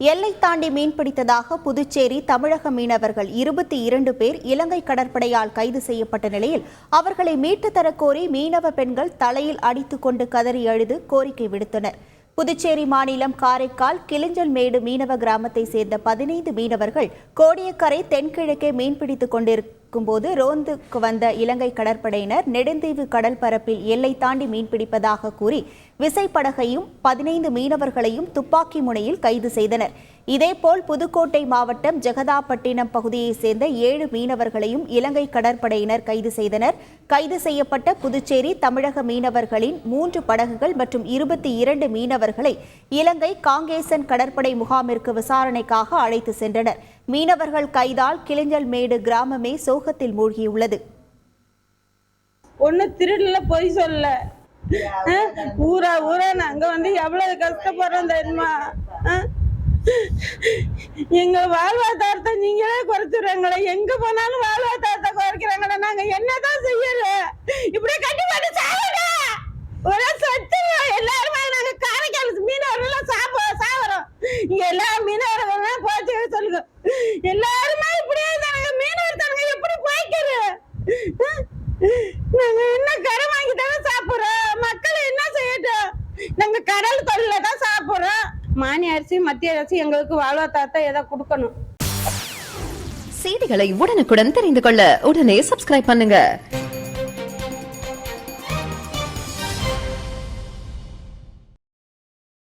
எல்லை தாண்டி மீன்பிடித்ததாக புதுச்சேரி தமிழக மீனவர்கள் இருபத்தி இரண்டு பேர் இலங்கை கடற்படையால் கைது செய்யப்பட்ட நிலையில் அவர்களை மீட்டு தரக்கோரி மீனவ பெண்கள் தலையில் அடித்துக் கொண்டு கதறி அழுது கோரிக்கை விடுத்தனர். புதுச்சேரி மாநிலம் காரைக்கால் கிளிஞ்சல்மேடு மீனவ கிராமத்தை சேர்ந்த பதினைந்து மீனவர்கள் கோடியக்கரை தென்கிழக்கே மீன்பிடித்துக் கொண்டிருக்கும் போது ரோந்துக்கு வந்த இலங்கை கடற்படையினர் நெடுந்தீவு கடல் பரப்பில் எல்லை தாண்டி மீன்பிடிப்பதாக கூறி விசைப்படகையும் பதினைந்து மீனவர்களையும் துப்பாக்கி முனையில் கைது செய்தனர். இதேபோல் புதுக்கோட்டை மாவட்டம் ஜெகதாப்பட்டினம் பகுதியைச் சேர்ந்த ஏழு மீனவர்களையும் இலங்கை கடற்படையினர் கைது செய்தனர். கைது செய்யப்பட்ட புதுச்சேரி தமிழக மீனவர்களின் மூன்று படகுகள் மற்றும் இருபத்தி இரண்டு மீனவர்களை இலங்கை காங்கேசன் கடற்படை முகாமிற்கு விசாரணைக்காக அழைத்து சென்றனர். மீனவர்கள் கைதால் கிளிஞ்சல்மேடு கிராமமே சோகத்தில் மூழ்கியுள்ளது. ஒண்ணு திருடல பொய் சொல்ல ஊரா ஊரா நாங்க வந்து எவ்வளவு கஷ்டப்படுறோம் தெரியுமா? எங்க வாழ்வாதாரத்தை நீங்களே குறைச்சிடுறாங்களே. எங்க போனாலும் வாழ்வாதாரத்தை குறைக்கிறாங்களே. நாங்க என்னதான் செய்யல இப்படி கட்டி போட்டு சாவுங்க. ஒரே சத்து எல்லாருமே நாங்க காரைக்கால் மீனவர்கள் சாப்ப சாவறோம். இங்க எல்லா மீனவர்கள் போச்சு சொல்லுங்க. எல்லா நாங்க என்ன கரை வாங்கி தானே சாப்பிடுறோம்? மக்கள் என்ன செய்யட்டும்? நாங்க கடல் தொழில தான் சாப்பிடுறோம். மானிய அரிசி மத்திய அரிசி எங்களுக்கு வாழ்வாதாரத்தை ஏதோ கொடுக்கணும். செய்திகளை உடனுக்குடன் தெரிந்து கொள்ள உடனே சப்ஸ்கிரைப் பண்ணுங்க.